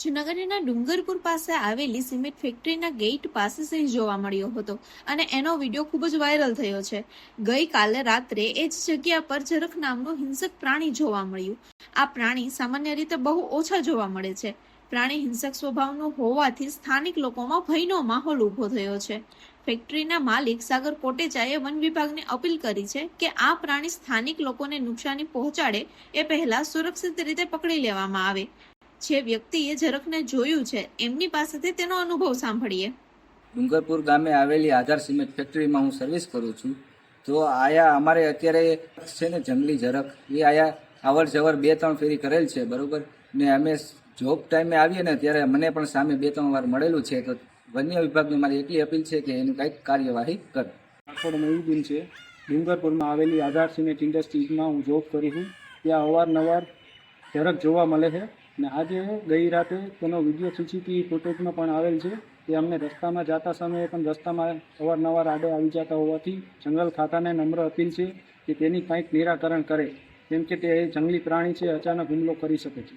જૂનાગઢના ડુંગરપુર પાસે આવેલી સિમેન્ટ ફેક્ટરીના ગેટ પાસે સિંહ જોવા મળ્યો હતો અને એનો વીડિયો ખૂબ જ વાયરલ થયો છે. ગઈકાલે રાત્રે એ જ જગ્યા પર જરખ નામનું હિંસક પ્રાણી જોવા મળ્યું. આ પ્રાણી સામાન્ય રીતે બહુ ઓછા જોવા મળે છે. પ્રાણી હિંસક સ્વભાવનું હોવાથી સ્થાનિક લોકોમાં ભયનો માહોલ ઊભો થયો છે. ફેક્ટરીના માલિક સાગર કોટેચાએ વન વિભાગને અપીલ કરી છે કે આ પ્રાણી સ્થાનિક લોકોને નુકસાની પહોંચાડે એ પહેલા સુરક્ષિત રીતે પકડી લેવામાં આવે. જે વ્યક્તિએ ઝરખને જોયું છે એમની પાસેથી તેનો અનુભવ સાંભળીએ. ડુંગરપુર ગામે આવેલી આધાર સિમેન્ટ ફેક્ટરીમાં હું સર્વિસ કરું છું. તો આયા અમારે અત્યારે છે ને જંગલી ઝરખ. એ આયા અવર જવર બે ત્રણ ફેરી કરેલ છે બરોબર? ને અમે જોબ ટાઈમે આવીએ ને ત્યારે મને પણ સામે બે ત્રણ વાર મળેલું છે. તો વન્ય વિભાગને મારી એટલી અપીલ છે કે એનું કંઈક કાર્યવાહી કરે. એવું મયુદ્દીન છે ડુંગરપુરમાં આવેલી આધાર સિમેન્ટ ઇન્ડસ્ટ્રીઝમાં હું જોબ કરું છું. ત્યાં અવારનવાર ઝરખ જોવા મળે છે. ને આજે ગઈ રાતે તેનો વીડિયો સીસીટીવી ફૂટેજમાં પણ આવેલ છે તે અમને રસ્તામાં જતા સમયે પણ રસ્તામાં અવારનવાર આડે આવી જતા હોવાથી જંગલ ખાતાને નમ્ર અપીલ છે કે તેની કંઈક નિરાકરણ કરે. કેમ કે તે જંગલી પ્રાણી છે, અચાનક હુમલો કરી શકે છે.